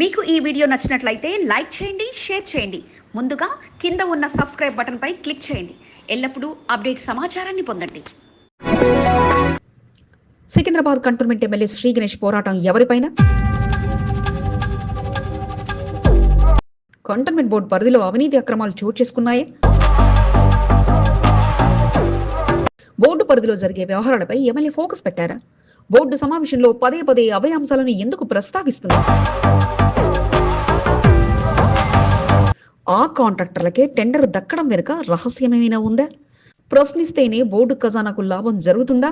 మీకు ఈ వీడియో నచ్చినట్లయితే లైక్ చేయండి షేర్ చేయండి. ముందుగా కింద ఉన్న సబ్స్క్రైబ్ బటన్పై క్లిక్ చేయండి. ఎల్లప్పుడూ అప్డేట్ సమాచారాన్ని పొందండి. సికింద్రాబాద్ కంటోన్మెంట్ ఎమ్మెల్యే శ్రీ గణేష్ పోరాటం ఎవరిపైన? కంటోన్మెంట్ బోర్డు పరిధిలో అవినీతి అక్రమాలు చోటు చేసుకున్నాయే? బోర్డు పరిధిలో జరిగే వ్యవహారాలపై ఎమ్మెల్యే ఫోకస్ పెట్టారా? బోర్డు సమావేశంలో పదే పదే అభయ అంశాలను ఎందుకు ప్రస్తావిస్తున్నారు? ఆ కాంట్రాక్టర్లకే టెండర్ దక్కడం వెనుక రహస్యమేమైనా ఉందా? ప్రశ్నిస్తేనే బోర్డు ఖజానాకు లాభం జరుగుతుందా?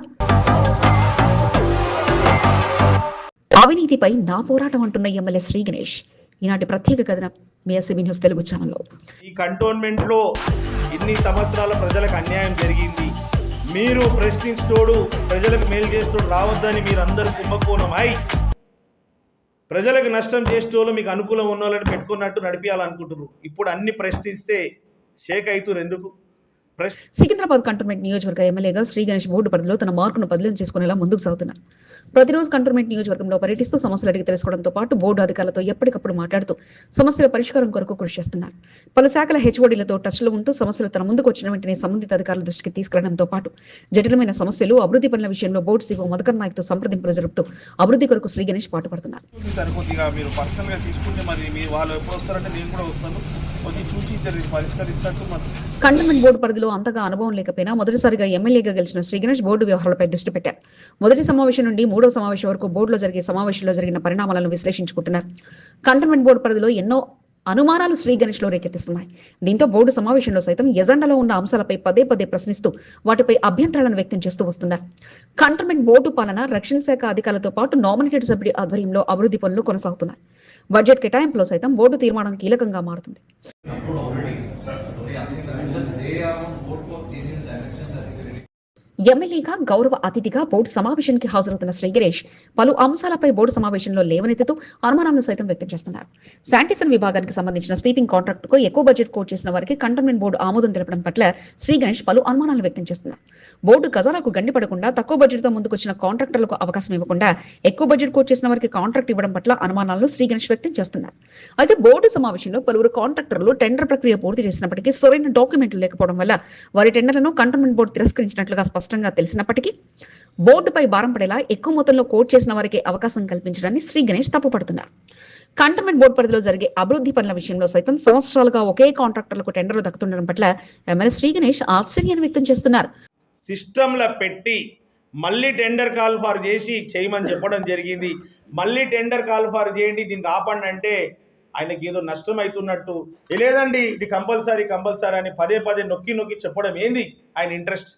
అవినీతిపై నా పోరాటం అంటున్న ఎమ్మెల్యే శ్రీ గణేష్. ఈనాటి ప్రత్యేక కథనం మీ ఎస్సీబీ న్యూస్ తెలుగు ఛానల్లో. ఈ కంటోన్మెంట్లో ఇన్ని సంవత్సరాల ప్రజలకు అన్యాయం జరిగింది. మీరు ప్రశ్నించోడు ప్రజలకు మేలు చేస్తూ రావద్దని మీరు అందరూ కుంభకోణం. అయి ప్రజలకు నష్టం చేసేటోళ్ళు మీకు అనుకూలం ఉన్న వాళ్ళని పెట్టుకున్నట్టు నడిపించాలనుకుంటున్నారు ఇప్పుడు అన్ని ప్రశ్నిస్తే షేక్ అవుతున్నారు ఎందుకు? ప్రశ్న సికింద్రాబాద్ కంటోన్మెంట్ నియోజకవర్గ ఎమ్మెల్యేగా శ్రీ గణేష్ బోర్డు పరిధిలో తన మార్కును బదిలీ చేసుకునేలా ముందుకు సాగుతున్నారు. ప్రతిరోజు కంటోన్మెంట్ నియోజకవర్గంలో పర్యటిస్తూ సమస్యలు అడిగి తెలుసుకోవడంతో పాటు బోర్డు అధికారులతో ఎప్పటికప్పుడు మాట్లాడుతూ సమస్యల పరిష్కారం కొరకు కృషి చేస్తున్నారు. పలు శాఖల హెచ్ఓడీలతో టచ్లో ఉంటూ సమస్యలు తన ముందుకు వచ్చిన వెంటనే సంబంధిత అధికారుల దృష్టికి తీసుకెళ్ళడంతో పాటు జటిలమైన సమస్యలు అభివృద్ధి పనుల విషయంలో బోర్డు సీఓ మధుకర్ నాయక్తో సంప్రదింపులు జరుపుతూ అభివృద్ధి కొరకు శ్రీ గణేష్ పాటుపడుతున్నారు. కంటోన్మెంట్ బోర్డు పరిధిలో అంతగా అనుభవం లేకపోయినా మొదటిసారిగా ఎమ్మెల్యేగా గెలిచిన శ్రీ గణేష్ బోర్డు వ్యవహారాలపై దృష్టి పెట్టారు. మొదటి సమావేశం నుండి మూడో సమావేశం వరకు బోర్డులో జరిగే సమావేశంలో జరిగిన పరిణామాలను విశ్లేషించుకుంటున్నారు. కంటోన్మెంట్ బోర్డు పరిధిలో ఎన్నో అనుమానాలు శ్రీ గణేష్లో రేకెత్తిస్తున్నాయి. దీంతో బోర్డు సమావేశంలో సైతం ఎజెండాలో ఉన్న అంశాలపై పదే పదే ప్రశ్నిస్తూ వాటిపై అభ్యంతరాలను వ్యక్తం చేస్తూ వస్తున్నారు. కంటోన్మెంట్ బోర్డు పాలన రక్షణ శాఖ అధికారులతో పాటు నామినేటెడ్ సభ్యుడి ఆధ్వర్యంలో అభివృద్ధి పనులు కొనసాగుతున్నాయి. బడ్జెట్ కేటాయింపులో సైతం బోర్డు తీర్మానం కీలకంగా మారుతుంది. ఎమ్మెల్యేగా గౌరవ అతిథిగా బోర్డు సమావేశానికి హాజరవుతున్న శ్రీ పలు అంశాలపై బోర్డు సమావేశంలో లేవనెత్తుతూ అనుమానాలను సైతం వ్యక్తం చేస్తున్నారు. శానిటేషన్ విభాగానికి సంబంధించిన స్వీపింగ్ కాంట్రాక్ట్కు ఎక్కువ బడ్జెట్ కోట్ చేసిన వారికి కంటోన్మెంట్ బోర్డు ఆమోదం తెలపడం పట్ల శ్రీ గణేష్ పలు అనుమానాలు వ్యక్తం చేస్తున్నారు. బోర్డు ఖజానాకు గండిపడకుండా తక్కువ బడ్జెట్తో ముందుకొచ్చిన కాంట్రాక్టర్లకు అవకాశం ఇవ్వకుండా ఎక్కువ బడ్జెట్ కోట్ చేసిన వారికి కాంట్రాక్ట్ ఇవ్వడం పట్ల అనుమానాలను శ్రీ గణేష్ వ్యక్తం చేస్తున్నారు. అయితే బోర్డు సమావేశంలో పలువురు కాంట్రాక్టర్లు టెండర్ ప్రక్రియ పూర్తి చేసినప్పటికీ సరైన డాక్యుమెంట్లు లేకపోవడం వల్ల వారి టెండర్లను కంటోన్మెంట్ బోర్డు తిరస్కరించినట్లుగా స్పష్టం స్పష్టంగా తెలిసినప్పటికీ బోర్డుపై భారం పడేలా ఎక్కువ మొత్తంలో కోట్ చేసిన వారికి అవకాశం కల్పించడాన్ని శ్రీ గణేష్ తప్పుపడుతున్నారు. కంటోన్మెంట్ బోర్డు పరిధిలో జరిగే అభివృద్ధి పనుల విషయంలో సైతం సంవత్సరాలుగా ఒకే కాంట్రాక్టర్లకు టెండర్లు దక్కుతుండడం పట్ల ఎమ్మెల్యే శ్రీ గణేష్ ఆశ్చర్యాన్ని వ్యక్తం చేస్తున్నారు. సిస్టంలో పెట్టి మళ్ళీ టెండర్ కాల్ ఫార్ చేసి చేయమని చెప్పడం జరిగింది. మళ్ళీ టెండర్ కాల్ ఫార్ చేయండి దీన్ని ఆపండి అంటే ఆయనకి ఏదో నష్టం అవుతున్నట్టు లేదండి ఇది కంపల్సరీ కంపల్సరీ అని పదే పదే నొక్కి నొక్కి చెప్పడం ఏంది? ఆయన ఇంట్రెస్ట్.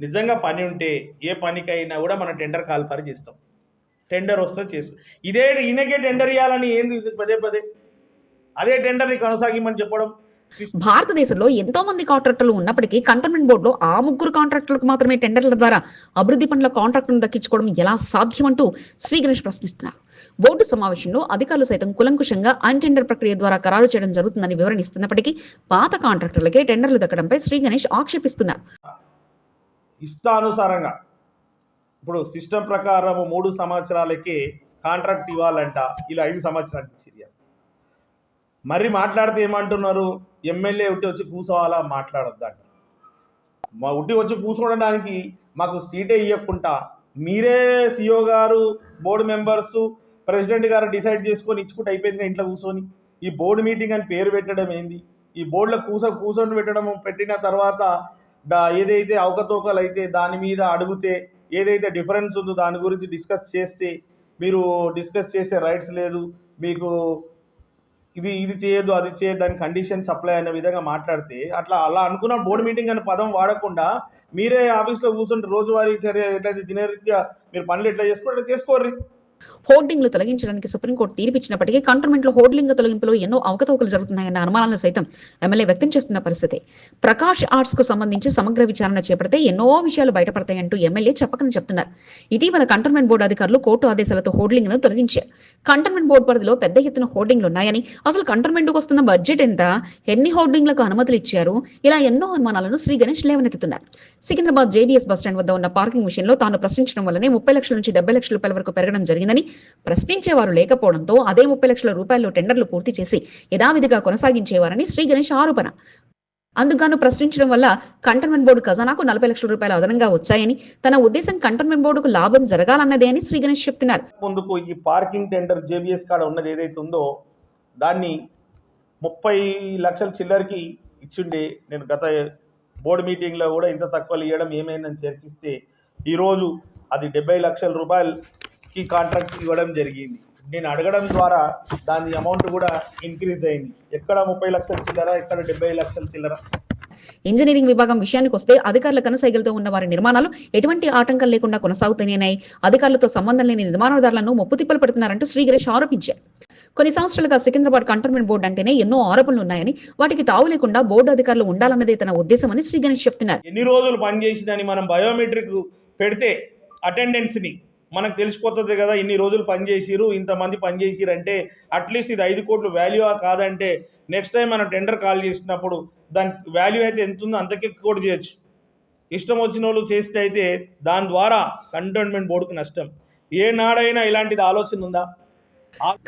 నిజంగా పని ఉంటే ఏ పనికైనా కూడా మనం టెండర్ కాల్ చేస్తాం. టెండర్ వస్తే చేస్తాం. ఇదే ఈయనకే టెండర్ ఇవ్వాలని ఏంది పదే పదే? అదే టెండర్ని కొనసాగిమని చెప్పడం. భారతదేశంలో ఎంతో మంది కాంట్రాక్టర్లు ఉన్నప్పటికీ కంటోన్మెంట్ బోర్డులో ఆ ముగ్గురు కాంట్రాక్టర్లకు మాత్రమే టెండర్ల ద్వారా అభివృద్ధి పనుల కాంట్రాక్టులను దక్కించుకోవడం ఎలా సాధ్యమంటూ శ్రీ గణేష్ ప్రశ్నిస్తున్నారు. బోర్డు సమావేశంలో అధికారులు సైతం కులంకుశంగా అన్టెండర్ ప్రక్రియ ద్వారా ఖరారు చేయడం జరుగుతుందని వివరణిస్తున్నప్పటికీ పాత కాంట్రాక్టర్లకే టెండర్లు దక్కడంపై శ్రీ గణేష్ ఆక్షేపిస్తున్నారు. ఇష్టానుసారంగా. ఇప్పుడు సిస్టమ్ ప్రకారం మూడు సంవత్సరాలకి కాంట్రాక్ట్ ఇవ్వాలంట ఇలా ఐదు సంవత్సరాలకి చర్య మరి మాట్లాడితే ఏమంటున్నారు? ఎమ్మెల్యే ఉట్టి వచ్చి కూర్చోవాలా మాట్లాడొద్దంట. మా ఉట్టి వచ్చి కూర్చోవడానికి మాకు సీటే ఇవ్వకుండా మీరే సిఓ గారు బోర్డు మెంబర్స్ ప్రెసిడెంట్ గారు డిసైడ్ చేసుకొని ఇచ్చుకుంటే అయిపోయింది ఇంట్లో కూర్చొని ఈ బోర్డు మీటింగ్ అని పేరు పెట్టడం ఏంది? ఈ బోర్డులో కూస కూర్చొని పెట్టడం పెట్టిన తర్వాత ఏదైతే అవకతవకలు అయితే దాని మీద అడిగితే ఏదైతే డిఫరెన్స్ ఉందో దాని గురించి డిస్కస్ చేస్తే మీరు డిస్కస్ చేసే రైట్స్ లేదు మీకు ఇది ఇది చేయదు అది చేయదు దాని కండిషన్ సప్లై అనే విధంగా మాట్లాడితే అట్లా అలా అనుకున్న బోర్డు మీటింగ్ అనే పదం వాడకుండా మీరే ఆఫీస్లో కూర్చుంటే రోజువారీ చర్య ఎట్లయితే దినరీత్యా మీరు పనులు ఎట్లా చేసుకోవాలి అట్లా చేసుకోర్రి. హోర్డింగ్లు తొలగించడానికి సుప్రీంకోర్టు తీర్పిచ్చినప్పటికీ కంటోన్మెంట్లో హోర్డింగ్ల తొలగింపులో ఎన్నో అవకతవకలు జరుగుతున్నాయన్న అనుమానాలను సైతం ఎమ్మెల్యే వ్యక్తం చేస్తున్న పరిస్థితి. ప్రకాష్ ఆర్ట్స్కు సంబంధించి సమగ్ర విచారణ చేపడితే ఎన్నో విషయాలు బయటపడతాయంటూ ఎమ్మెల్యే చెప్పకని చెప్తున్నారు. ఇటీవల కంటోన్మెంట్ బోర్డు అధికారులు కోర్టు ఆదేశాలతో హోర్డింగ్లను తొలగించారు. కంటోన్మెంట్ బోర్డు పరిధిలో పెద్ద ఎత్తున హోర్డింగ్లు ఉన్నాయని అసలు కంటోన్మెంట్కు వస్తున్న బడ్జెట్ ఎంత? ఎన్ని హోర్డింగ్లకు అనుమతులు ఇచ్చారు? ఇలా ఎన్నో అనుమానాలను శ్రీ గణేష్ లేవనెత్తుతున్నారు. సికింద్రాబాద్ జేబీఎస్ బస్టాండ్ వద్ద ఉన్న పార్కింగ్ విషయంలో తాను ప్రశ్నించడం వల్లనే ముప్పై లక్షల నుంచి డెబ్బై లక్షల రూపాయల వరకు పెరగడం జరిగింది. జరిగిందని ప్రశ్నించేవారు లేకపోవడంతో అదే ముప్పై లక్షల రూపాయలు టెండర్లు పూర్తి చేసి యథావిధిగా కొనసాగించేవారని శ్రీ గణేష్ ఆరోపణ. అందుకు ప్రశ్నించడం వల్ల కంటోన్మెంట్ బోర్డు ఖజానాకు నలభై లక్షల రూపాయలు అదనంగా వచ్చాయని తన ఉద్దేశం కంటోన్మెంట్ బోర్డుకు లాభం జరగాలన్నదే అని శ్రీ గణేష్ చెప్తున్నారు. ముందుకు ఈ పార్కింగ్ టెండర్ జేబీఎస్ కాడ ఉన్నది ఏదైతే ఉందో దాన్ని ముప్పై లక్షల చిల్లరకి ఇచ్చిండే నేను గత బోర్డు మీటింగ్లో కూడా ఇంత తక్కువ ఇవ్వడం ఏమైందని చర్చిస్తే ఈరోజు అది డెబ్బై లక్షల రూపాయలు రూపాయలకి కాంట్రాక్ట్ ఇవ్వడం జరిగింది. నేను అడగడం ద్వారా దాని అమౌంట్ కూడా ఇంక్రీజ్ అయింది. ఎక్కడ ముప్పై లక్షల చిల్లర ఎక్కడ డెబ్బై లక్షల చిల్లర? ఇంజనీరింగ్ విభాగం విషయానికి వస్తే అధికారుల కనసైగలతో ఉన్న వారి నిర్మాణాలు ఎటువంటి ఆటంకం లేకుండా కొనసాగుతున్నాయని అధికారులతో సంబంధం లేని నిర్మాణదారులను ముప్పుతిప్పలు పెడుతున్నారంటూ శ్రీ గణేష్ ఆరోపించారు. కొన్ని సంవత్సరాలుగా సికింద్రాబాద్ కంటోన్మెంట్ బోర్డు అంటేనే ఎన్నో ఆరోపణలు ఉన్నాయని వాటికి తావు లేకుండా బోర్డు అధికారులు ఉండాలన్నదే తన ఉద్దేశమని శ్రీ గణేష్ చెప్తున్నారు. ఎన్ని రోజులు పనిచేసిందని మనం బయోమెట్రిక్ పెడితే అటెండెన్స్ని మనకు తెలిసిపోతుంది కదా ఇన్ని రోజులు పనిచేసిరు ఇంతమంది పనిచేసిరు అంటే అట్లీస్ట్ ఇది ఐదు కోట్లు వాల్యూ కాదంటే నెక్స్ట్ టైం మనం టెండర్ కాల్ చేసినప్పుడు దాని వాల్యూ అయితే ఎంత ఉందో అంతకే కూడా చేయొచ్చు. ఇష్టం వచ్చిన వాళ్ళు చేస్తే అయితే దాని ద్వారా కంటోన్మెంట్ బోర్డుకు నష్టం. ఏనాడైనా ఇలాంటిది ఆలోచన ఉందా?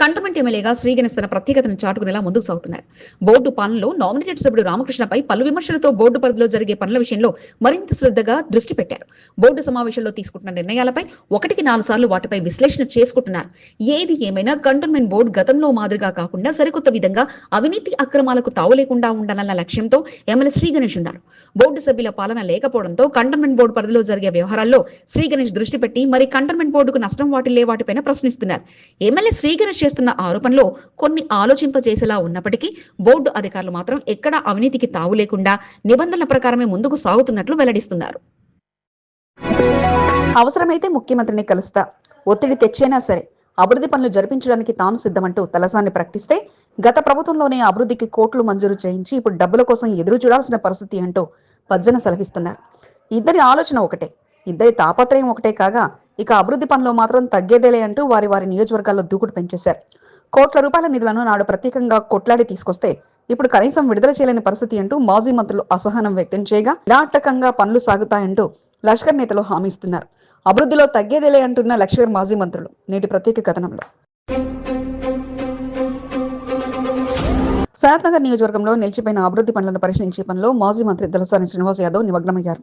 కంటమంటి ఎమ్మెల్యేగా శ్రీగణేశ్ తన ప్రత్యేకతను చాటుకునేలా ముందుకు సాగుతున్నారు. బోర్డు పాలనలో నామినేటెడ్ సభ్యుడు రామకృష్ణపై పలు విమర్శలతో బోర్డు పరిధిలో జరిగే పనుల విషయంలో మరింత శ్రద్ధగా దృష్టి పెట్టారు. బోర్డు సమావేశంలో తీసుకుంటున్న నిర్ణయాలపై ఒకటికి నాలుగు సార్లు వాటిపై విశ్లేషణ చేసుకుంటున్నారు. ఏది ఏమైనా కంటోన్మెంట్ బోర్డు గతంలో మాదిరిగా కాకుండా సరికొత్త విధంగా అవినీతి అక్రమాలకు తావు లేకుండా ఉండాలన్న లక్ష్యంతో ఎమ్మెల్యే శ్రీగణేష్ ఉన్నారు. బోర్డు సభ్యుల పాలన లేకపోవడంతో కంటోన్మెంట్ బోర్డు పరిధిలో జరిగే వ్యవహారాల్లో శ్రీగణేష్ దృష్టి పెట్టి మరి కంటోన్మెంట్ బోర్డుకు నష్టం వాటిల్లే వాటిపైన ప్రశ్నిస్తున్నారు. ఎమ్మెల్యే శ్రీ గణేష్ చేస్తున్న ఆరోపణలో కొన్ని ఆలోచింపజేసేలా ఉన్నప్పటికీ బోర్డు అధికారులు మాత్రం ఎక్కడా అవినీతికి తావు లేకుండా నిబంధనల ప్రకారమే ముందుకు సాగుతున్నట్లు వెల్లడిస్తున్నారు. అవసరమైతే ముఖ్యమంత్రిని కలుస్తా. ఒత్తిడి తెచ్చైనా సరే అభివృద్ధి పనులు జరిపించడానికి తాను సిద్ధమంటూ తలసాన్ని ప్రకటిస్తే గత ప్రభుత్వంలోనే అభివృద్ధికి కోట్లు మంజూరు చేయించి ఇప్పుడు డబ్బుల కోసం ఎదురు చూడాల్సిన పరిస్థితి అంటూ పజ్జన సలహిస్తున్నారు. ఇద్దరి ఆలోచన ఒకటే ఇద్దరి తాపత్రయం ఒకటే కాగా ఇక అభివృద్ధి పనులు మాత్రం తగ్గేదేలే అంటూ వారి వారి నియోజకవర్గాల్లో దూకుడు పెంచేశారు. కోట్ల రూపాయల నిధులను నాడు ప్రత్యేకంగా కొట్లాడి తీసుకొస్తే ఇప్పుడు కనీసం విడుదల చేయలేని పరిస్థితి అంటూ మాజీ మంత్రులు అసహనం వ్యక్తం చేయగా నిరాటకంగా పనులు సాగుతాయంటూ లష్కర్ నేతలు హామీ ఇస్తున్నారు. అభివృద్ధిలో తగ్గేదేలే అంటున్న లష్కర్ మాజీ మంత్రులు నేటి ప్రత్యేక కథనంలో. శారత్నగర్ నియోజకవర్గంలో నిలిచిపోయిన అభివృద్ధి పనులను పరిశీలించే పనిలో మాజీ మంత్రి దళసాని శ్రీనివాస్ యాదవ్ నిమగ్నమయ్యారు.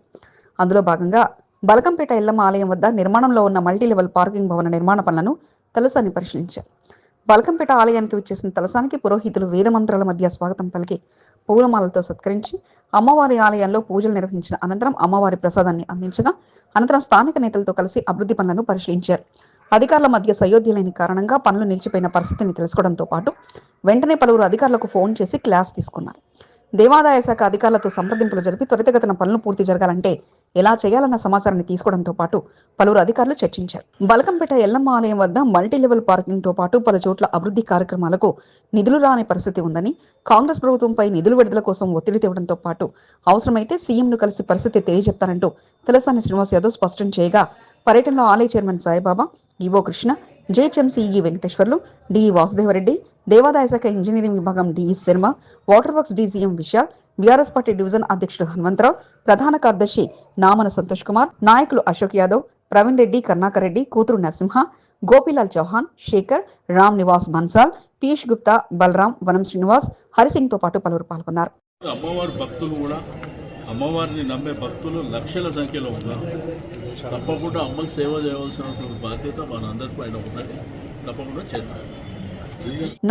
అందులో భాగంగా బలకంపేట ఎల్లమ్మ ఆలయం వద్ద నిర్మాణంలో ఉన్న మల్టీ లెవెల్ పార్కింగ్ భవన నిర్మాణ పనులను తలసాని పరిశీలించారు. బలకంపేట ఆలయానికి వచ్చేసిన తలసానికి పురోహితులు వేదమంత్రాల మధ్య స్వాగతం పలికి పూలమాలతో సత్కరించి అమ్మవారి ఆలయంలో పూజలు నిర్వహించిన అనంతరం అమ్మవారి ప్రసాదాన్ని అందించగా అనంతరం స్థానిక నేతలతో కలిసి అభివృద్ధి పనులను పరిశీలించారు. అధికారుల మధ్య సయోధ్య లేని కారణంగా పనులు నిలిచిపోయిన పరిస్థితిని తెలుసుకోవడంతో పాటు వెంటనే పలువురు అధికారులకు ఫోన్ చేసి క్లాస్ తీసుకున్నారు. దేవాదాయ శాఖ అధికారులతో సంప్రదింపులు జరిపి త్వరితగతిన పనులు పూర్తి జరగాలంటే ఎలా చేయాలన్న సమాచారాన్ని తీసుకోవడంతో పాటు పలువురు అధికారులు చర్చించారు. బలకంపేట ఎల్లమ్మ ఆలయం వద్ద మల్టీ లెవెల్ పార్కింగ్తో పాటు పలు చోట్ల అభివృద్ధి కార్యక్రమాలకు నిధులు రాని పరిస్థితి ఉందని కాంగ్రెస్ ప్రభుత్వంపై నిధులు విడుదల కోసం ఒత్తిడి తేవడంతో పాటు అవసరమైతే సీఎంను కలిసి పరిస్థితి తెలియజెప్తానంటూ తెలసాని శ్రీనివాస్ యాదవ్ స్పష్టం చేయగా పర్యటనలో ఆలయ చైర్మన్ సాయిబాబా ఈవో కృష్ణ జేహెచ్ఎంసీఈ వెంకటేశ్వర్లు డిఈ వాసుదేవరెడ్డి దేవాదాయ శాఖ ఇంజనీరింగ్ విభాగం DE Sharma water works DCM Vishal BRS party division అధ్యక్షుడు హనుమంతరావు ప్రధాన కార్యదర్శి నామన సంతోష్ కుమార్ నాయకులు అశోక్ యాదవ్ ప్రవీణ్ రెడ్డి కర్ణాకర్ రెడ్డి కూతురు నరసింహ గోపీలాల్ చౌహాన్ శేఖర్ రామ్ నివాస్ బన్సాల్ పీయూష్ గుప్తా బలరాం వనం శ్రీనివాస్ హరిసింగ్తో పాటు పలువురు పాల్గొన్నారు. అమ్మవారి భక్తులు కూడా అమ్మవారిని నమ్మే భక్తులు లక్షల సంఖ్యలో ఉన్నారు. తప్పకుండా అమ్మకి సేవ చేయవలసినటువంటి బాధ్యత మనందరి పైన ఉన్నది. తప్పకుండా చేద్దాం.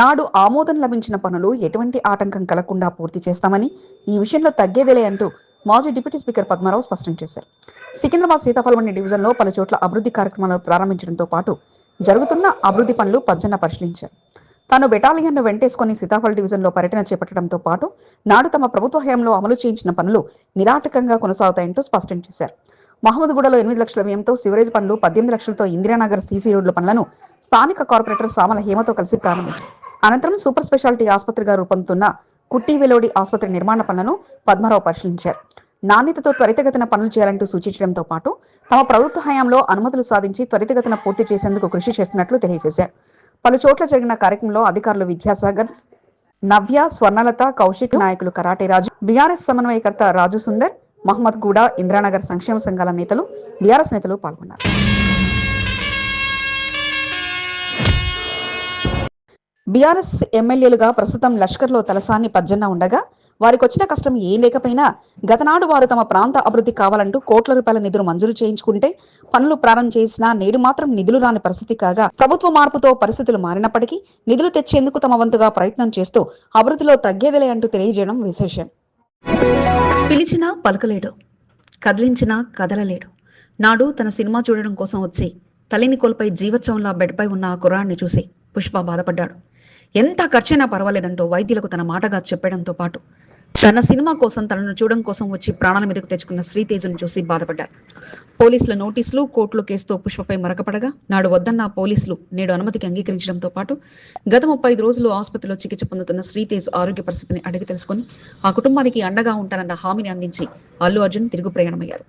నాడు ఆమోదం లభించిన పనులు ఎటువంటి ఆటంకం కలగకుండా పూర్తి చేస్తామని ఈ విషయంలో తగ్గేదిలే అంటూ మాజీ డిప్యూటీ స్పీకర్ పద్మారావు స్పష్టం చేశారు. సికింద్రాబాద్ సీతాఫలమండి డివిజన్లో పలు చోట్ల అభివృద్ధి కార్యక్రమాలను ప్రారంభించడంతో పాటు జరుగుతున్న అభివృద్ధి పనులు పజ్జన్న పరిశీలించారు. తాను బెటాలియన్ను వెంటేసుకుని సీతాఫల్ డివిజన్లో పర్యటన చేపట్టడంతో పాటు నాడు తమ ప్రభుత్వ హయాంలో అమలు చేయించిన పనులు నిరాటకంగా కొనసాగుతాయంటూ స్పష్టం చేశారు. మహమ్మద్గూడలో ఎనిమిది లక్షల వ్యయంతో సివరేజ్ పనులు పద్దెనిమిది లక్షలతో ఇందిరానగర్ సీసీ రోడ్ల పనులను స్థానిక కార్పొరేటర్ సామల హేమతో కలిసి ప్రారంభించారు. అనంతరం సూపర్ స్పెషాలిటీ ఆసుపత్రిగా రూపొందుతున్న కుట్టి వెలోడి ఆసుపత్రి నిర్మాణ పనులను పద్మారావు పరిశీలించారు. నాణ్యతతో త్వరితగతిన పనులు చేయాలంటూ సూచించడంతో పాటు తమ ప్రభుత్వ హయాంలో అనుమతులు సాధించి త్వరితగతిన పూర్తి చేసేందుకు కృషి చేస్తున్నట్లు తెలియజేశారు. పలు చోట్ల జరిగిన కార్యక్రమంలో అధికారులు విద్యాసాగర్ నవ్య స్వర్ణలత కౌశిక్ నాయకులు కరాటే రాజు బీఆర్ఎస్ సమన్వయకర్త రాజు సుందర్ మహమ్మద్ గూడ ఇంద్రానగర్ సంక్షేమ సంఘాల నేతలు బీఆర్ఎస్ నేతలు పాల్గొన్నారు. బీఆర్ఎస్ ఎమ్మెల్యేలుగా ప్రస్తుతం లష్కర్లో తలసాని పజ్జన్న ఉండగా వారికి వచ్చిన కష్టం ఏం లేకపోయినా గతనాడు వారు తమ ప్రాంత అభివృద్ధి కావాలంటూ కోట్ల రూపాయల నిధులు మంజూరు చేయించుకుంటే పనులు ప్రారంభం చేసినా నేడు మాత్రం నిధులు రాని పరిస్థితి కాగా ప్రభుత్వ మార్పుతో పరిస్థితులు మారినప్పటికీ నిధులు తెచ్చేందుకు తమ వంతుగా ప్రయత్నం చేస్తూ అభివృద్ధిలో తగ్గేదిలే అంటూ తెలియజేయడం విశేషం. పిలిచినా పలకలేడు కదిలించినా కదలలేడు. నాడు తన సినిమా చూడడం కోసం వచ్చి తల్లిని కోల్పై జీవోత్సవంలా బెడ్పై ఉన్న ఆ కుర్రాడిని చూసి పుష్ప బాధపడ్డాడు. ఎంత ఖర్చైనా పర్వాలేదంటూ వైద్యులకు తన మాటగా చెప్పడంతో పాటు తన సినిమా కోసం తనను చూడడం కోసం వచ్చి ప్రాణాల మీదకు తెచ్చుకున్న శ్రీతేజును చూసి బాధపడ్డారు. పోలీసుల నోటీసులు కోర్టులో కేసుతో పుష్పపై మరకపడగా నాడు వద్దన్న పోలీసులు నేడు అనుమతికి అంగీకరించడంతో పాటు గత ముప్పై ఐదు రోజులు ఆసుపత్రిలో చికిత్స పొందుతున్న శ్రీతేజ్ ఆరోగ్య పరిస్థితిని అడిగి తెలుసుకుని ఆ కుటుంబానికి అండగా ఉంటానన్న హామీని అందించి అల్లు అర్జున్ తిరుగు ప్రయాణమయ్యారు.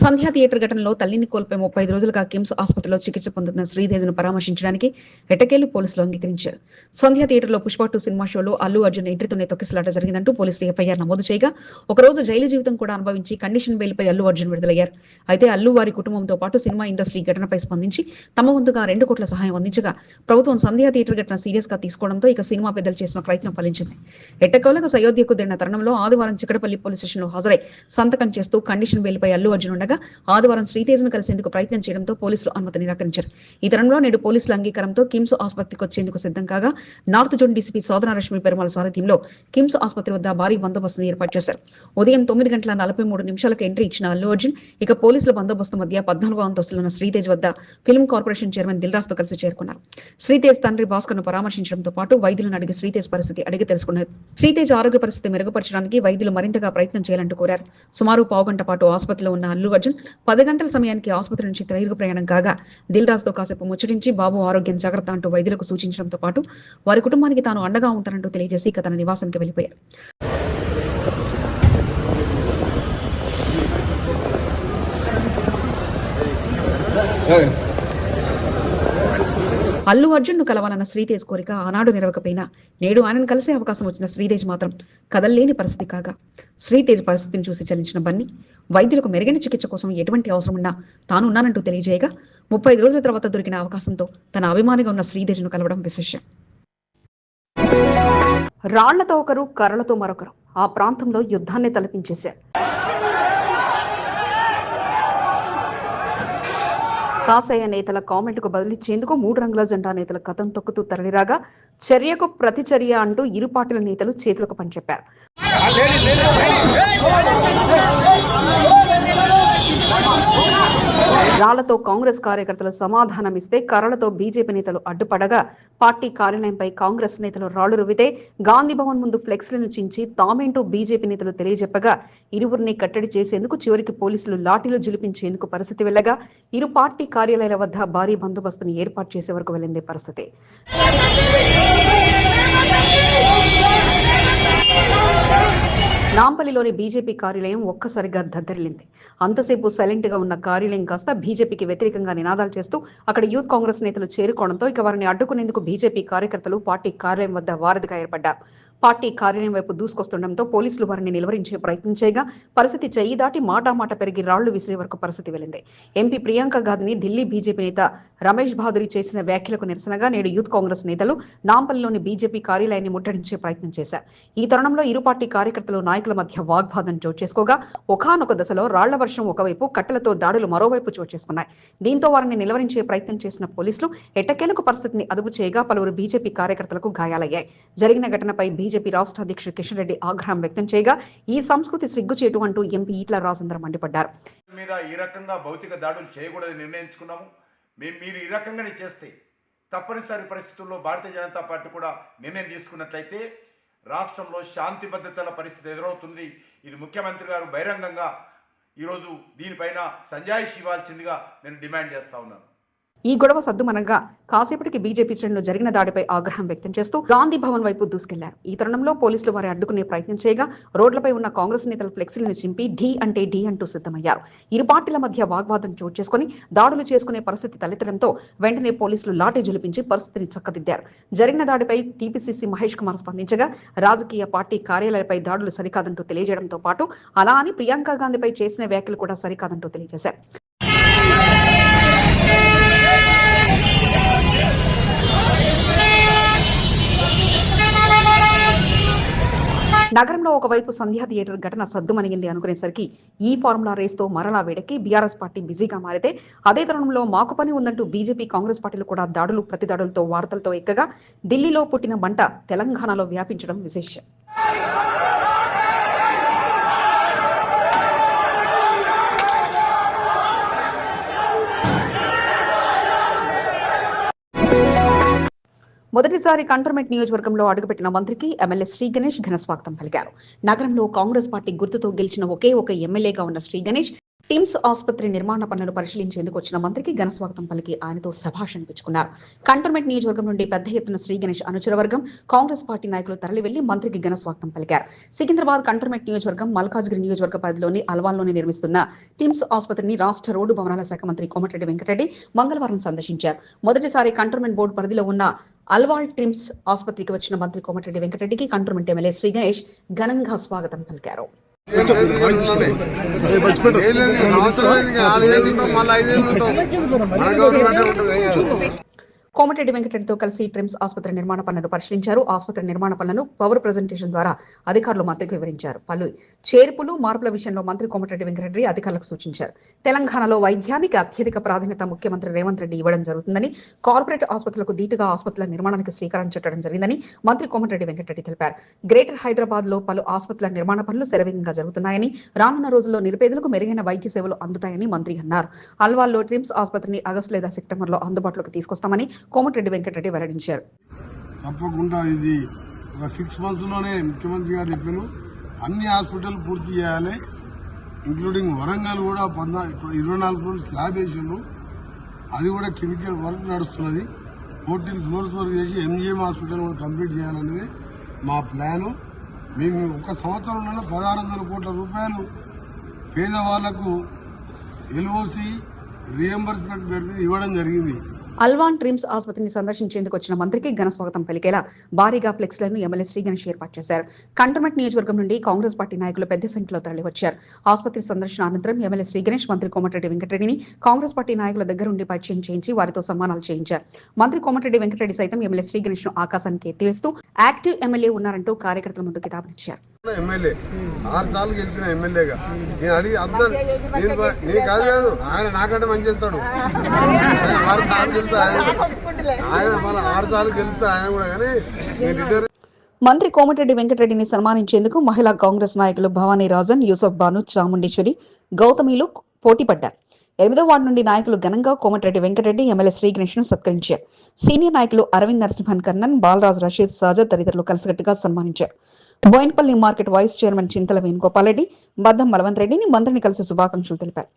సంధ్యా థియేటర్ ఘటనలో తల్లిని కోల్పోయి ముప్పై ఐదు రోజులుగా కిమ్స్ ఆసుపత్రిలో చికిత్స పొందుతున్న శ్రీదేవిను పరామర్శించడానికి ఎటకేలు పోలీసులు అంగీకరించారు. సంధ్యా థియేటర్లో పుష్ప టూ సినిమా షోలో అల్లు అర్జున్ ఎంట్రీతోనే తొక్కిసలాట జరిగిందంటూ పోలీసులు ఎఫ్ఐఆర్ నమోదు చేయగా ఒక రోజు జైలు జీవితం కూడా అనుభవించి కండిషన్ బెయిల్పై అల్లు అర్జున్ విడుదలయ్యారు. అయితే అల్లు వారి కుటుంబంతో పాటు సినిమా ఇండస్ట్రీ ఘటనపై స్పందించి తమ వంతుగా రెండు కోట్ల సహాయం అందించగా ప్రభుత్వం సంధ్యా థియేటర్ ఘటన సీరియస్గా తీసుకోవడంతో ఇక సినిమా పెద్దలు చేసిన ప్రయత్నం ఫలించింది. ఎట్టకోలకు సయోధ్యకు దిడిన తరుణంలో ఆదివారం చిక్కడపల్లి పోలీస్ స్టేషన్లో హాజరై సంతకం చేస్తూ కండిషన్ బెయిల్పై అల్లు అర్జున్ ఉండగా ఆదివారం శ్రీతేజ్ను కలిసేందుకు ప్రయత్నం చేయడంతో పోలీసులు అనుమతి నిరాకరించారు. ఈ తరంలో నేడు పోలీసుల అంగీకారంతో కిమ్స్ ఆసుపత్రికి వచ్చేందుకు సిద్ధం కాగా నార్త్ జోన్ డీసీపీ సోదనారశ్మి రష్మి పెరుమాల సారథ్యంలో కిమ్స్ ఆసుపత్రి వద్ద భారీ బందోబస్తును ఏర్పాటు చేశారు. ఉదయం తొమ్మిది గంటల నలభై మూడు నిమిషాలకు ఎంట్రీ ఇచ్చిన అల్లు అర్జున్ ఇక పోలీసుల బందోబస్తు మధ్య పద్నాలుగో అంతస్తులో ఉన్న శ్రీతేజ్ వద్ద ఫిల్మ్ కార్పొరేషన్ చైర్మన్ దిల్రాజ్తో కలిసి చేరుకున్నారు. శ్రీతేజ్ తండ్రి భాస్కర్ను పరామర్శించడంతో పాటు వైద్యులను అడిగి శ్రీతేజ్ పరిస్థితి అడిగి తెలుసుకున్నారు. శ్రీతేజ్ ఆరోగ్య పరిస్థితి మెరుగుపరచడానికి వైద్యులు మరింతగా ప్రయత్నం చేయాలంటూ కోరారు. సుమారు పావుగంట పాటు ఆసుపత్రిలో ఉన్న అల్లు అర్జున్ పది గంటల సమయానికి ఆసుపత్రి నుంచి తిరుగు ప్రయాణం కాగా దిల్ రాజ్తో కాసేపు ముచ్చటించి బాబు ఆరోగ్యం జాగ్రత్త అంటూ వైద్యులకు సూచించడంతో పాటు వారి కుటుంబానికి తాను అండగా ఉంటానంటూ తెలియజేసి ఇక తన నివాసానికి వెళ్ళిపోయారు అల్లు అర్జున్ను కలవాలన్న శ్రీతేజ్ కోరిక ఆనాడు నెరవకపోయినా నేడు ఆయనను కలిసే అవకాశం వచ్చిన శ్రీతేజ్ మాత్రం కదల్లేని పరిస్థితి కాగా శ్రీతేజ్ పరిస్థితిని చూసి చలించిన బన్నీ వైద్యులకు మెరుగైన చికిత్స కోసం ఎటువంటి అవసరం ఉన్నా తాను ఉన్నానంటూ తెలియజేయగా ముప్పై ఐదు రోజుల తర్వాత దొరికిన అవకాశంతో తన అభిమానిగా ఉన్న శ్రీదేజ్ను కలవడం విశేషం. రాళ్ళతో ఒకరు కర్రలతో మరొకరు ఆ ప్రాంతంలో యుద్ధాన్ని తలపించేశారు. కాసయ్య నేతల కామెంట్కు బదిలిచ్చేందుకు మూడు రంగుల జెండా నేతల కథం తొక్కుతూ తరలిరాగా చర్యకు ప్రతిచర్య అంటూ ఇరు పార్టీల నేతలు చేతులకు పనిచెప్పారు. రాళ్ళతో కాంగ్రెస్ కార్యకర్తలు సమాధానమిస్తే కర్రలతో బీజేపీ నేతలు అడ్డుపడగా పార్టీ కార్యాలయంపై కాంగ్రెస్ నేతలు రాళ్ళు రువితే గాంధీ భవన్ ముందు ఫ్లెక్స్లను చించి తామేంటూ బీజేపీ నేతలు తెలియజెప్పగా ఇరువురిని కట్టడి చేసేందుకు చివరికి పోలీసులు లాఠీలు జులిపించేందుకు పరిస్థితి వెళ్ళగా ఇరు పార్టీ కార్యాలయాల వద్ద భారీ బందోబస్తును ఏర్పాటు చేసే వరకు వెళ్ళిందే పరిస్థితి. నాంపల్లిలోని బీజేపీ కార్యాలయం ఒక్కసారిగా దద్దరిల్లింది. అంతసేపు సైలెంట్గా ఉన్న కార్యాలయం కాస్త బీజేపీకి వ్యతిరేకంగా నినాదాలు చేస్తూ అక్కడ యూత్ కాంగ్రెస్ నేతలు చేరుకోవడంతో ఇక వారిని అడ్డుకునేందుకు బీజేపీ కార్యకర్తలు పార్టీ కార్యాలయం వద్ద వారధిగా ఏర్పడ్డారు. పార్టీ కార్యాలయం వైపు దూసుకొస్తుండటంతో పోలీసులు వారిని నిలువరించే ప్రయత్నం చేయగా పరిస్థితి చెయ్యి దాటి మాటామాట పెరిగి రాళ్ళు విసిరే వరకు పరిస్థితి వెళ్ళింది ఎంపీ ప్రియాంక గాంధీని ఢిల్లీ బీజేపీ నేత రమేష్ భాదురి చేసిన వ్యాఖ్యలకు నిరసనగా నేడు యూత్ కాంగ్రెస్ నేతలు నాంపల్లిలోని బీజేపీ కార్యాలయాన్ని ముట్టడించే ప్రయత్నం చేశారు. ఈ తరుణంలో ఇరు పార్టీ కార్యకర్తలు నాయకుల మధ్య వాగ్వాదం చోటు చేసుకోగా ఒకానొక దశలో రాళ్ళ వర్షం ఒకవైపు కట్టెలతో దాడులు మరోవైపు చోటు చేసుకున్నాయి. దీంతో వారిని నిలవరించే ప్రయత్నం చేసిన పోలీసులు ఎట్టకేలకు పరిస్థితిని అదుపు చేయగా పలువురు బీజేపీ కార్యకర్తలకు గాయాలయ్యాయి. జరిగిన ఘటనపై బీజేపీ రాష్ట్ర అధ్యక్షుడు కిషన్ రెడ్డి ఆగ్రహం వ్యక్తం చేయగా ఈ సంస్కృతి సిగ్గుచేటు అంటూ ఎంపీ ఈట్ల రాజేంద్ర మండిపడ్డారు. మీద ఈ రకంగా భౌతిక దాడులు చేయకూడదని నిర్ణయించుకున్నాము. మేము మీరు ఈ రకంగానే చేస్తే తప్పనిసరి పరిస్థితుల్లో భారతీయ జనతా పార్టీ కూడా నిర్ణయం తీసుకున్నట్లయితే రాష్ట్రంలో శాంతి భద్రతల పరిస్థితి ఎదురవుతుంది. ఇది ముఖ్యమంత్రి గారు బహిరంగంగా ఈరోజు దీనిపైన సంజాయిషి ఇవ్వాల్సిందిగా నేను డిమాండ్ చేస్తా ఉన్నాను. ఈ గొడవ సద్దుమనగా కాసేపటికి బీజేపీ శ్రేణులు జరిగిన దాడిపై ఆగ్రహం వ్యక్తం చేస్తూ గాంధీ భవన్ వైపు దూసుకెళ్ళారు. ఈ తరుణంలో పోలీసులు వారి అడ్డుకునే ప్రయత్నం చేయగా రోడ్లపై ఉన్న కాంగ్రెస్ నేతల ఫ్లెక్సీలను చింపి ఢీ అంటే ఢీ అంటూ సిద్ధమయ్యారు. ఇరు పార్టీల మధ్య వాగ్వాదం చోటు చేసుకుని దాడులు చేసుకునే పరిస్థితి తలెత్తడంతో వెంటనే పోలీసులు లాఠీ జులిపించి పరిస్థితిని చక్కదిద్దారు. జరిగిన దాడిపై టీపీసీసీ మహేష్ కుమార్ స్పందించగా రాజకీయ పార్టీ కార్యాలయాలపై దాడులు సరికాదంటూ తెలియజేయడంతో పాటు అలా అని ప్రియాంక గాంధీపై చేసిన వ్యాఖ్యలు కూడా సరికాదంటూ తెలియజేశారు. నగరంలో ఒకవైపు సంధ్యా థియేటర్ ఘటన సద్దుమణిగింది అనుకునేసరికి ఈ ఫార్ములా రేస్తో మరలా వేడెక్కి బీఆర్ఎస్ పార్టీ బిజీగా మారితే అదే తరుణంలో మాకు పని ఉందంటూ బీజేపీ కాంగ్రెస్ పార్టీలు కూడా దాడులు ప్రతిదాడులతో వార్తలతో ఎక్కగా ఢిల్లీలో పుట్టిన మంట తెలంగాణలో వ్యాపించడం విశేషం. మొదటిసారి కంటోన్మెంట్ నియోజకవర్గంలో అడుగుపెట్టిన మంత్రికి ఎమ్మెల్యే శ్రీ గణేష్ ఘన స్వాగతం పలికారు. నగరంలో కాంగ్రెస్ పార్టీ గుర్తుతో గెలిచిన ఒకే ఒక ఎమ్మెల్యేగా ఉన్న శ్రీ గణేష్ టిమ్స్ ఆసుపత్రి నిర్మాణ పనులు పరిశీలించేందుకు వచ్చిన మంత్రికి ఘనస్వాగతం పలికి ఆయనతో శభాష్ అనిపించుకున్నారు కంటోన్మెంట్ నియోజకవర్గం నుండి పెద్ద ఎత్తున శ్రీ గణేష్ అనుచర వర్గం కాంగ్రెస్ పార్టీ నాయకులు తరలి వెళ్ళి మంత్రికి ఘనస్వాగతం పలికారు. సికింద్రాబాద్ కంటోన్మెంట్ నియోజకవర్గం మల్కాజ్గిరి నియోజకవర్గ పరిధిలోని అల్వాల్లోని నిర్మిస్తున్న టిమ్స్ ఆసుపత్రిని రాష్ట్ర రోడ్డు భవనాల శాఖ మంత్రి కోమటిరెడ్డి వెంకటరెడ్డి మంగళవారం సందర్శించారు. మొదటిసారి కంటోన్మెంట్ బోర్డు పరిధిలో ఉన్న అల్వాల్ ట్రిమ్స్ ఆసుపత్రికి వచ్చిన మంత్రి కోమటిరెడ్డి వెంకటరెడ్డికి కంటోన్మెంట్ ఎమ్మెల్యే శ్రీ గణేష్ ఘనంగా స్వాగతం పలికారు కోమటిరెడ్డి వెంకటరెడ్డితో కలిసి ట్రిమ్స్ ఆసుపత్రి నిర్మాణ పనులను పరిశీలించారు. ఆసుపత్రి నిర్మాణ పనులను పవర్ ప్రజెంటేషన్ ద్వారా అధికారులు మంత్రికి వివరించారు. పలు చేర్పులు మార్పుల విషయంలో మంత్రి కోమటిరెడ్డి వెంకటరెడ్డి అధికారులకు సూచించారు. తెలంగాణలో వైద్యానికి అత్యధిక ప్రాధాన్యత ముఖ్యమంత్రి రేవంత్ రెడ్డి ఇవ్వడం జరుగుతుందని కార్పొరేట్ ఆసుపత్రులకు దీటుగా ఆసుపత్రుల నిర్మాణానికి శ్రీకారం చుట్టడం జరిగిందని మంత్రి కోమటిరెడ్డి వెంకటరెడ్డి తెలిపారు. గ్రేటర్ హైదరాబాద్లో పలు ఆసుపత్రుల నిర్మాణ పనులు శరవేగంగా జరుగుతున్నాయని రానున్న రోజుల్లో నిరుపేదలకు మెరుగైన వైద్య సేవలు అందుతాయని మంత్రి అన్నారు. అల్వాల్లో ట్రిమ్స్ ఆసుపత్రిని ఆగస్టు లేదా సెప్టెంబర్లో అందుబాటులోకి తీసుకొస్తామని కోమటిరెడ్డి వెంకటరెడ్డి వెల్లడించారు. తప్పకుండా ఇది ఒక సిక్స్ మంత్స్లోనే ముఖ్యమంత్రి గారు చెప్పాను అన్ని హాస్పిటల్ పూర్తి చేయాలి ఇంక్లూడింగ్ వరంగల్ కూడా పందా ఇరవై నాలుగు ఫ్లోర్స్ స్లాబ్ వేసిండ్రు. అది కూడా కెమికల్ వర్క్ నడుస్తున్నది. ఫోర్టీన్ ఫ్లోర్స్ వరకు చేసి ఎంజిఎం హాస్పిటల్ కూడా కంప్లీట్ చేయాలనేది మా ప్లాను మేము ఒక సంవత్సరంలోనే పదహారు వందల కోట్ల రూపాయలు పేదవాళ్ళకు ఎల్ఓసి రియంబర్స్మెంట్ పేరు మీద ఇవ్వడం జరిగింది. అల్వాన్ ట్రిమ్స్ ఆసుపత్రిని సందర్శించేందుకు వచ్చిన మంత్రికి ఘన స్వాగతం పలికేలా భారీగా ఫ్లెక్స్లను ఎమ్మెల్యే శ్రీ గణేష్ ఏర్పాటు చేశారు. కంటోన్మెంట్ నియోజకవర్గం నుండి కాంగ్రెస్ పార్టీ నాయకులు పెద్ద సంఖ్యలో తరలివచ్చారు. ఆసుపత్రి సందర్శన అనంతరం ఎమ్మెల్యే శ్రీ గణేష్ మంత్రి కోమటిరెడ్డి వెంకటరెడ్డిని కాంగ్రెస్ పార్టీ నాయకుల దగ్గర ఉండి పరిచయం చేయించి వారితో సన్మానాలు చేయించారు. మంత్రి కోమటిరెడ్డి వెంకటరెడ్డి సైతం ఎమ్మెల్యే శ్రీ గణేష్ను ఆకాశానికి ఎత్తివేస్తూ యాక్టివ్ ఎమ్మెల్యే ఉన్నారంటూ కార్యకర్తల ముందు కితాబునిచ్చారు ఎమ్మెల్యే. ఆరు సార్లు గెలిచిన ఎమ్మెల్యేగా. నేను అడిగి అబ్బాయి నేను కాదు కాదు ఆయన నాకంటే మంచి చేస్తాడు. ఆరు సార్లు గెలుస్తా ఆయన ఆరు సార్లు గెలుస్తా ఆయన కూడా. కానీ నేను రిటైర్ మంత్రి కోమటిరెడ్డి వెంకటరెడ్డిని సన్మానించేందుకు మహిళా కాంగ్రెస్ నాయకులు భవానీ రాజన్ యూసఫ్ బాను చాముండేశ్వరి గౌతమిలు పోటీపడ్డారు. ఎనిమిదో వార్డు నుండి నాయకులు ఘనంగా కోమటిరెడ్డి వెంకటరెడ్డి ఎమ్మెల్యే శ్రీ సత్కరించారు. సీనియర్ నాయకులు అరవింద్ నరసింహన్ కర్ణన్ బాలరాజు రషీద్ సాజద్ తదితరులు కలిసికట్టుగా సన్మానించారు. Bowenpally market vice chairman Chintala Venugopal Reddy Baddam Balwant రెడ్డిని మంత్రిని కలిసి శుభాకాంక్షలు తెలిపారు.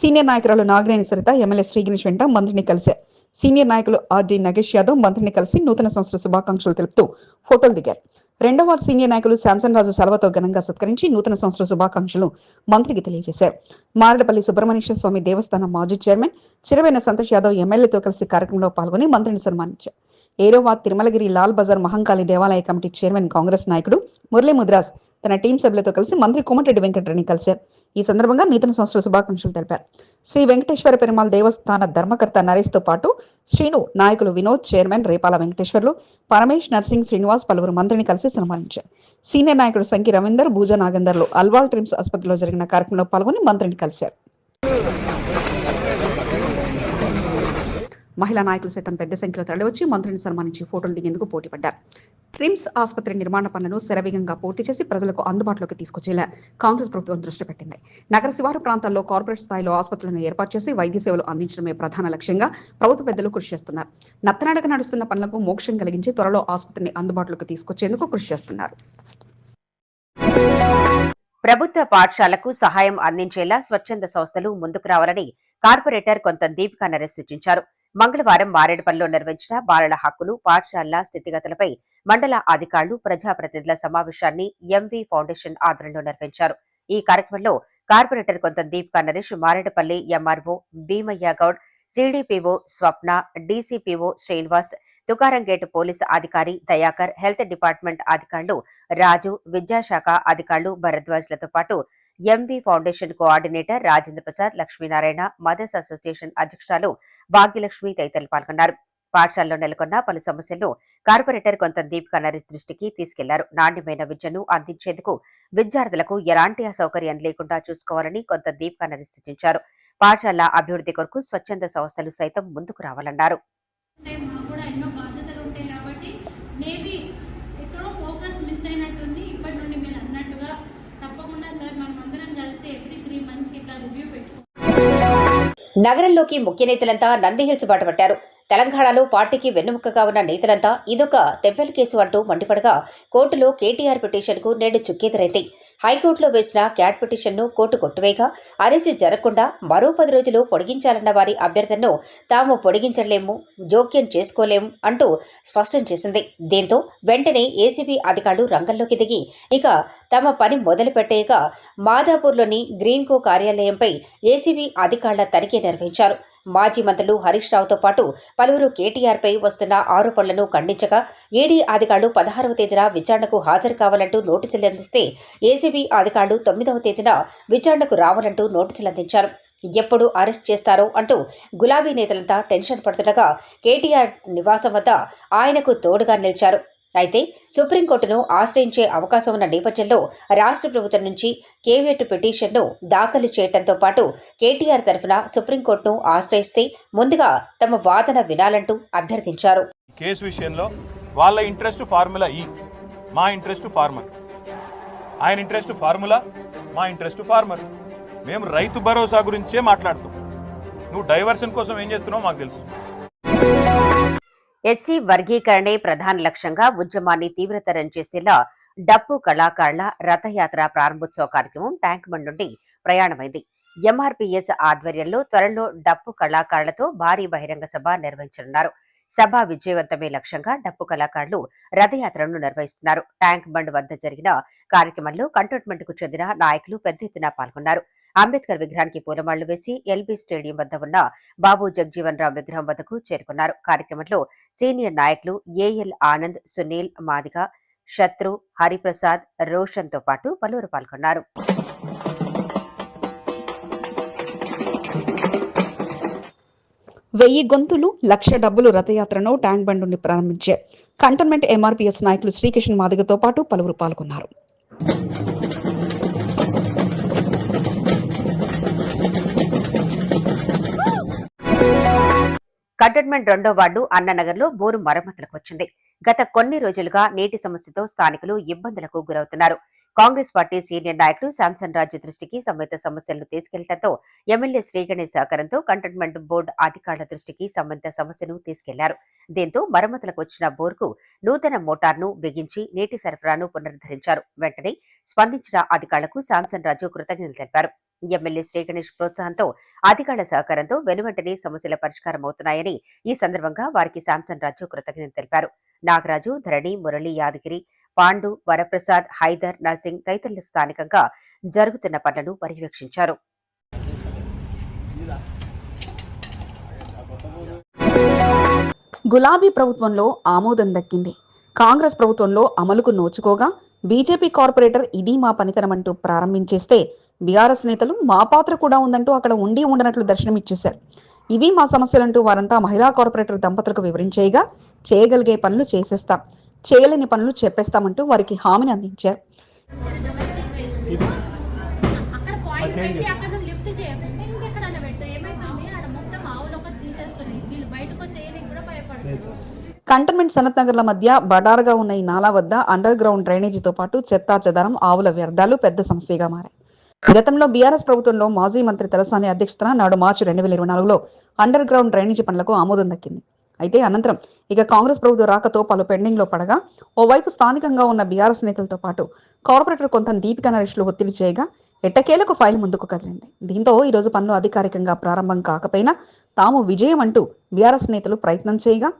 సీనియర్ నాయకురాలు నాగినేని సరిత ఎమ్మెల్యే శ్రీ వెంట మంత్రిని కలిశారు సీనియర్ నాయకులు ఆర్జీ నగేష్ యాదవ్ మంత్రిని కలిసి నూతన సంవత్సర శుభాకాంక్షలు తెలుపుతూ ఫోటోలు దిగారు. రెండవ సీనియర్ నాయకులు శాంసన్ రాజు సెలవుతో ఘనంగా సత్కరించి నూతన సంవత్సర శుభాకాంక్షలు మంత్రికి తెలియజేశారు. మారడపల్లి సుబ్రహ్మణ్యేశ్వర స్వామి దేవస్థానం మాజీ చైర్మన్ చిరవైన సంతోష్ యాదవ్ ఎమ్మెల్యేతో కలిసి కార్యక్రమంలో పాల్గొని మంత్రిని సన్మానించారు. ఏరోవాద్ తిరుమలగిరి లాల్ బజార్ మహంకాళి దేవాలయ కమిటీ చైర్మన్ కాంగ్రెస్ నాయకుడు మురళీ ముద్రాస్ తన టీం సభ్యులతో కలిసి మంత్రి కోమటిరెడ్డి వెంకటరెడ్డిని కలిశారు. ఈ సందర్భంగా నూతన సంవత్సర శుభాకాంక్షలు తెలిపారు. శ్రీ వెంకటేశ్వర పెరుమాళ్ దేవస్థాన ధర్మకర్త నరేష్తో పాటు శ్రీను నాయకులు వినోద్ చైర్మన్ రేపాల వెంకటేశ్వర్లు పరమేష్ నర్సింగ్ శ్రీనివాస్ పలువురు మంత్రిని కలిసి సన్మానించారు. సీనియర్ నాయకుడు సంకి రవీందర్ భూజ నాగేందర్లు అల్వాల్ ట్రిమ్స్ ఆసుపత్రిలో జరిగిన కార్యక్రమంలో పాల్గొని మంత్రిని కలిశారు. మహిళా నాయకులు సైతం పెద్ద సంఖ్యలో తరలివచ్చి మంత్రిని సన్మానించి ఫోటోలు దిగేందుకు పోటీపడ్డారు. ట్రిమ్స్ ఆసుపత్రి నిర్మాణ పనులను శరవేగంగా పూర్తి చేసి ప్రజలకు అందుబాటులోకి తీసుకొచ్చేలా కాంగ్రెస్ ప్రభుత్వం దృష్టి పెట్టింది. నగర శివారు ప్రాంతాల్లో కార్పొరేట్ స్థాయిలో ఆసుపత్రులను ఏర్పాటు చేసి వైద్య సేవలు అందించడమే ప్రధాన లక్ష్యంగా ప్రభుత్వ పెద్దలు కృషి చేస్తున్నారు. నత్తనడక నడుస్తున్న పనులకు మోక్షం కలిగించి త్వరలో ఆసుపత్రిని అందుబాటులోకి తీసుకొచ్చేందుకు కృషి చేస్తున్నారు. ప్రభుత్వ పాఠశాలకు సహాయం అందించేలా స్వచ్ఛంద సంస్థలు ముందుకు రావాలని కార్పొరేటర్ కొంత దీపికా నరేష్ సూచించారు. మంగళవారం మారేడుపల్లిలో నిర్వహించిన బాలల హక్కులు పాఠశాలల స్థితిగతులపై మండల అధికారులు ప్రజాప్రతినిధుల సమావేశాన్ని ఎంవీ ఫౌండేషన్ ఆధ్వర్యంలో నిర్వహించారు. ఈ కార్యక్రమంలో కార్పొరేటర్ కొంత Deepika Naresh Maredpally MRO Bhimaiah Goud CDPO Swapna DCPO Srinivas Tukaram gate police అధికారి దయాకర్ హెల్త్ డిపార్ట్మెంట్ అధికారులు రాజు విద్యాశాఖ అధికారులు భరద్వాజ్లతో పాటు MV foundation coordinator Rajendra Prasad Lakshminarayana mothers association అధ్యక్షురాలు భాగ్యలక్ష్మి తదితరులు పాల్గొన్నారు. పాఠశాలలో నెలకొన్న పలు సమస్యలను కార్పొరేటర్ కొంత దీపిక నరేష్ దృష్టికి తీసుకెళ్ళారు. నాణ్యమైన విద్యను అందించేందుకు విద్యార్థులకు ఎలాంటి అసౌకర్యం లేకుండా చూసుకోవాలని కొంత దీపిక నరేష్ సూచించారు. పాఠశాల అభివృద్ధి కొరకు స్వచ్ఛంద సంస్థలు సైతం ముందుకు రావాలన్నారు. నగరంలోకి ముఖ్య నేతలంతా నంది హిల్స్ బాట పట్టారు. తెలంగాణలో పార్టీకి వెన్నుముక్కగా ఉన్న నేతలంతా ఇదొక తెప్పెల కేసు అంటూ మండిపడగా కోర్టులో కేటీఆర్ పిటిషన్కు నేడు చుక్కెదురైంది. హైకోర్టులో వేసిన క్యాట్ పిటిషన్ను కోర్టు కొట్టువేగా అరెస్టు జరగకుండా మరో పది రోజులు పొడిగించాలన్న వారి అభ్యర్థనను తాము పొడిగించలేము జోక్యం చేసుకోలేము అంటూ స్పష్టం చేసింది. దీంతో వెంటనే ఏసీబీ అధికారులు రంగంలోకి దిగి ఇక తమ పని మొదలుపెట్టేయగా మాదాపూర్లోని గ్రీన్కో కార్యాలయంపై ఏసీబీ అధికారుల తనిఖీ నిర్వహించారు. మాజీ మంత్రులు హరీష్ రావుతో పాటు పలువురు కేటీఆర్పై వస్తున్న ఆరోపణలను ఖండించగా ఈడీ అధికారులు పదహారవ తేదీన విచారణకు హాజరు కావాలంటూ నోటీసులు అందిస్తే ఏసీబీ అధికారులు తొమ్మిదవ తేదీన విచారణకు రావాలంటూ నోటీసులు అందించారు. ఎప్పుడు అరెస్ట్ చేస్తారో అంటూ గులాబీ నేతలంతా టెన్షన్ పడుతుండగా కేటీఆర్ నివాసం వద్ద ఆయనకు తోడుగా నిలిచారు. అయితే సుప్రీంకోర్టును ఆశ్రయించే అవకాశం ఉన్న నేపథ్యంలో రాష్ట్ర ప్రభుత్వం నుంచి కేవియట్ పిటిషన్ను దాఖలు చేయడంతో పాటు కేటీఆర్ తరఫున సుప్రీంకోర్టును ఆశ్రయిస్తే ముందుగా తమ వాదన వినాలంటూ అభ్యర్థించారు. కేసు విషయంలో వాళ్ళ ఇంట్రెస్ట్ ఫార్ములా ఈ. మా ఇంట్రెస్ట్ ఫార్మర్ ఆయన ఇంట్రెస్ట్ ఫార్ములా మా ఇంట్రెస్ట్ ఫార్మర్ మేము రైతు భరోసా గురించే మాట్లాడుతాం నువ్వు డైవర్షన్ కోసం ఏం చేస్తున్నావు మాకు తెలుసు. ఎస్సీ వర్గీకరణే ప్రధాన లక్ష్యంగా ఉద్యమాన్ని తీవ్రతరం చేసేలా డప్పు కళాకారుల రథయాత్ర ప్రారంభోత్సవ కార్యక్రమం ట్యాంక్ బండ్ నుండి ప్రయాణమైంది. ఎంఆర్పీఎస్ ఆధ్వర్యంలో త్వరలో డప్పు కళాకారులతో భారీ బహిరంగ సభ నిర్వహించనున్నారు. సభ విజయవంతమే లక్ష్యంగా డప్పు కళాకారులు రథయాత్రను నిర్వహిస్తున్నారు. ట్యాంక్ బండ్ వద్ద జరిగిన కార్యక్రమంలో కంటోన్మెంట్కు చెందిన నాయకులు పెద్ద ఎత్తున పాల్గొన్నారు. అంబేద్కర్ విగ్రహానికి పూలమాళ్ళు వేసి ఎల్బీ స్టేడియం వద్ద ఉన్న బాబు జగ్జీవన్ రామ్ విగ్రహం వద్దకు చేరుకున్నారు. కార్యక్రమంలో సీనియర్ నాయకులు ఏఎల్ ఆనంద్ సునీల్ మాదిగ శత్రు హరిప్రసాద్ రోషన్తో పాటు పలువురు పాల్గొన్నారు. వెయ్యి గొంతులు లక్ష డబ్బులు రథయాత్రను ట్యాంక్ బండ్ నుండి ప్రారంభించారు. కంటోన్మెంట్ ఎంఆర్పీఎస్ నాయకులు శ్రీకిషన్ మాదిగతో పాటు పలువురు పాల్గొన్నారు. కంటోన్మెంట్ రెండో వార్డు అన్ననగర్లో బోరు మరమ్మతులకు వచ్చింది. గత కొన్ని రోజులుగా నీటి సమస్యతో స్థానికులు ఇబ్బందులకు గురవుతున్నారు. కాంగ్రెస్ పార్టీ సీనియర్ నాయకులు శాంసన్ రాజు దృష్టికి సంబంధిత సమస్యలను తీసుకెళ్ళడంతో ఎమ్మెల్యే శ్రీగణేష్ సహకారంతో కంటోన్మెంట్ బోర్డు అధికారుల దృష్టికి సంబంధిత సమస్యను తీసుకెళ్ళారు. దీంతో మరమ్మతులకు వచ్చిన బోర్కు నూతన మోటార్ను బిగించి నీటి సరఫరాను పునరుద్ధరించారు. వెంటనే స్పందించిన అధికారులకు శాంసన్ రాజు కృతజ్ఞతలు తెలిపారు. ఎమ్మెల్యే శ్రీగణేష్ ప్రోత్సాహంతో అధికారుల సహకారంతో వెనువెంటనే సమస్యల పరిష్కారం అవుతున్నాయని ఈ సందర్భంగా వారికి శాంసన్ రాజు కృతజ్ఞతలు తెలిపారు. నాగరాజు ధరణి మురళి యాదగిరి పాండు వరప్రసాద్ హైదర్ నర్సింగ్ తదితరులు స్థానికంగా జరుగుతున్న పనులను పర్యవేక్షించారు. గులాబీ ప్రభుత్వంలో ఆమోదం దక్కింది. కాంగ్రెస్ ప్రభుత్వంలో అమలుకు నోచుకోగా బీజేపీ కార్పొరేటర్ ఇది మా పనితనం అంటూ ప్రారంభించేస్తే బీఆర్ఎస్ నేతలు మా పాత్ర కూడా ఉందంటూ అక్కడ ఉండి ఉండనట్లు దర్శనమిచ్చేశారు. ఇవి మా సమస్యలంటూ వారంతా మహిళా కార్పొరేటర్ దంపతులకు వివరించేయగా చేయగలిగే పనులు చేసేస్తాం. చేయలేని పనులు చెప్పేస్తామంటూ వారికి హామీని అందించారు. కంటోన్మెంట్ సనత్ నగర్ల మధ్య బడారుగా ఉన్న ఈ నాలా వద్ద అండర్ గ్రౌండ్ డ్రైనేజీతో పాటు చెత్తా చెదారం ఆవుల వ్యర్థాలు పెద్ద సమస్యగా మారాయి. గతంలో బీఆర్ఎస్ ప్రభుత్వంలో మాజీ మంత్రి తలసాని అధ్యక్షతన నాడు మార్చి రెండు వేల ఇరవై నాలుగులో అండర్ గ్రౌండ్ డ్రైనేజీ పనులకు ఆమోదం దక్కింది. అయితే అనంతరం ఇక కాంగ్రెస్ ప్రభుత్వ రాకతో పలు పెండింగ్లో పడగా ఓవైపు స్థానికంగా ఉన్న బీఆర్ఎస్ నేతలతో పాటు కార్పొరేటర్ కొంత దీపికా నరేష్లు ఒత్తిడి చేయగా ఎట్టకేలకు ఫైల్ ముందుకు కదిలింది. దీంతో ఈరోజు పనులు అధికారికంగా ప్రారంభం కాకపోయినా తాము విజయం అంటూ బీఆర్ఎస్ నేతలు ప్రయత్నం చేయగా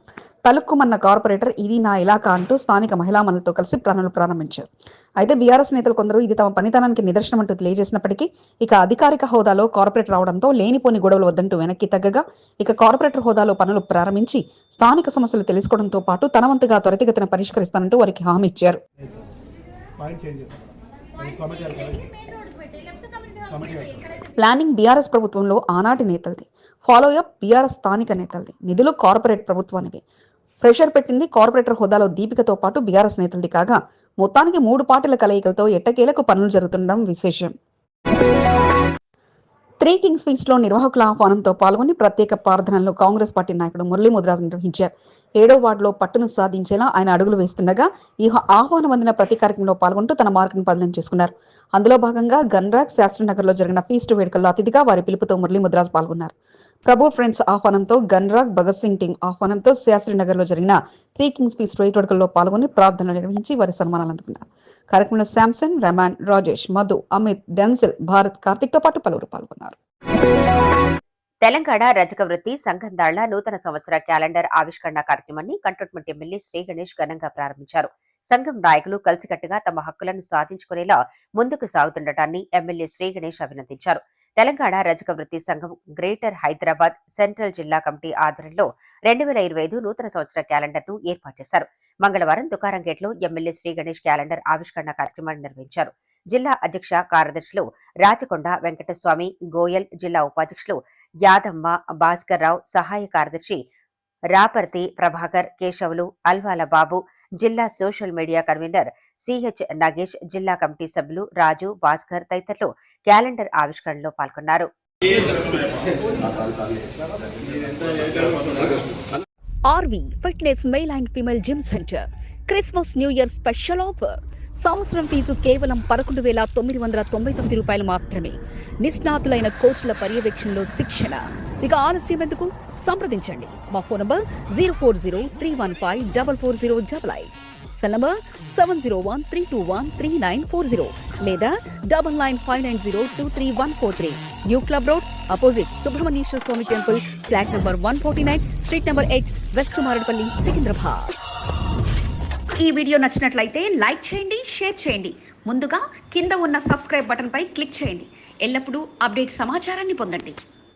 తలుక్కుమన్న కార్పొరేటర్ ఇది నా ఇలాకా అంటూ స్థానిక మహిళామణులతో కలిసి పనులు ప్రారంభించారు. అయితే బీఆర్ఎస్ నేతలు కొందరు ఇది తమ పనితనానికి నిదర్శనం అంటూ తెలియజేసినప్పటికీ ఇక అధికారిక హోదాలో కార్పొరేటర్ రావడంతో లేనిపోని గొడవలు వద్దంటూ వెనక్కి తగ్గగా ఇక కార్పొరేటర్ హోదాలో పనులు ప్రారంభించి స్థానిక సమస్యలు తెలుసుకోవడంతో పాటు తన వంతుగా త్వరితగతిన పరిష్కరిస్తానంటూ వారికి హామీ ఇచ్చారు. ప్లానింగ్ బీఆర్ఎస్ ప్రభుత్వంలో ఆనాటి నేతలది. ఫాలో అప్ బీఆర్ఎస్ స్థానిక నేతలది. నిధులు కార్పొరేట్ ప్రభుత్వానివి. ప్రెషర్ పెట్టింది కార్పొరేటర్ హోదాలో దీపికతో పాటు బీఆర్ఎస్ నేతలది కాగా మొత్తానికి మూడు పార్టీల కలయికలతో ఎట్టకేలకు పనులు జరుగుతుండడం విశేషం. త్రీ కింగ్స్ ఫీస్ట్లో నిర్వాహకుల ఆహ్వానంతో పాల్గొని ప్రత్యేక ప్రార్థనలో కాంగ్రెస్ పార్టీ నాయకుడు మురళీ ముద్రాజ్ నిర్వహించారు. ఏడో వార్డులో పట్టును సాధించేలా ఆయన అడుగులు వేస్తుండగా ఈ ఆహ్వానం అందిన ప్రతి కార్యక్రమంలో పాల్గొంటూ తన మార్కును బదిలీ చేసుకున్నారు. అందులో భాగంగా గన్రాక్ శాస్త్రనగర్లో జరిగిన ఫీస్ట్ వేడుకల్లో అతిథిగా వారి పిలుపుతో మురళీ ముద్రాజ్ పాల్గొన్నారు. ప్రభు ఫ్రెండ్స్ ఆహ్వానంతో గన్రాగ్ భగత్ సింగ్ టీం ఆహ్వానంతో శాస్త్రీనగర్లో జరిగిన త్రీ కింగ్స్ ఫీస్ట్ వేడుకల్లో పాల్గొని ప్రార్థనలు నిర్వహించి వారి సన్మానాలు అందుకున్నారు. కార్యక్రమంలో శాంసన్ రమాన్ రాజేష్ మధు అమిత్ డెన్సిల్ భారత్ కార్తిక్తో పాటు పలువురు పాల్గొన్నారు. తెలంగాణ రజక వృత్తి సంఘం దాళ్ళ నూతన సంవత్సర క్యాలెండర్ ఆవిష్కరణ కార్యక్రమాన్ని కంటోన్మెంట్ ఎమ్మెల్యే శ్రీ గణేష్ ఘనంగా ప్రారంభించారు. సంఘం నాయకులు కలిసికట్టుగా తమ హక్కులను సాధించుకునేలా ముందుకు సాగుతుండటాన్ని ఎమ్మెల్యే శ్రీ గణేష్ అభినందించారు. తెలంగాణ రజక వృత్తి సంఘం గ్రేటర్ హైదరాబాద్ సెంట్రల్ జిల్లా కమిటీ ఆధ్వర్యంలో రెండు వేల ఇరవై ఐదు నూతన సంవత్సర క్యాలెండర్ను ఏర్పాటు చేశారు. మంగళవారం దుకారం గేట్లో ఎమ్మెల్యే శ్రీ గణేష్ క్యాలెండర్ ఆవిష్కరణ కార్యక్రమాన్ని నిర్వహించారు. జిల్లా అధ్యక్ష కార్యదర్శులు రాచకొండ వెంకటస్వామి గోయల్ జిల్లా ఉపాధ్యక్షులు యాదమ్మ భాస్కర్ రావు సహాయ కార్యదర్శి రాపర్తి ప్రభాకర్ కేశవులు అల్వాల బాబు జిల్లా social media convener CH Nagesh జిల్లా కమిటీ సభ్యులు రాజు భాస్కర్ తదితరులు క్యాలెండర్ ఆవిష్కరణలో పాల్గొన్నారు. RV fitness male and female gym centre. Christmas New Year special offer. సంవత్సరం ఫీజు కేవలం పదకొండు వేల తొమ్మిది వందల తొంభై తొమ్మిది రూపాయలు మాత్రమే. నిష్ణాతులైన కోచ్ల పర్యవేక్షణలో శిక్షణ. ఇక ఆలస్యం ఎందుకు? సంప్రదించండి. మా phone number zero four zero three one five double four zero double eight cell number seven zero one three two one three nine four zero లేదా double nine five nine zero two three one four three. New club road opposite Subrahmanyeswara Swamy temple flat number one forty nine street number eight west Marredpally Secunderabad. ఈ video నచ్చినట్లయితే like చేయండి share చేయండి. ముందుగా కింద ఉన్న subscribe బటన్పై click చేయండి. ఎల్లప్పుడూ అప్డేట్ సమాచారాన్ని పొందండి.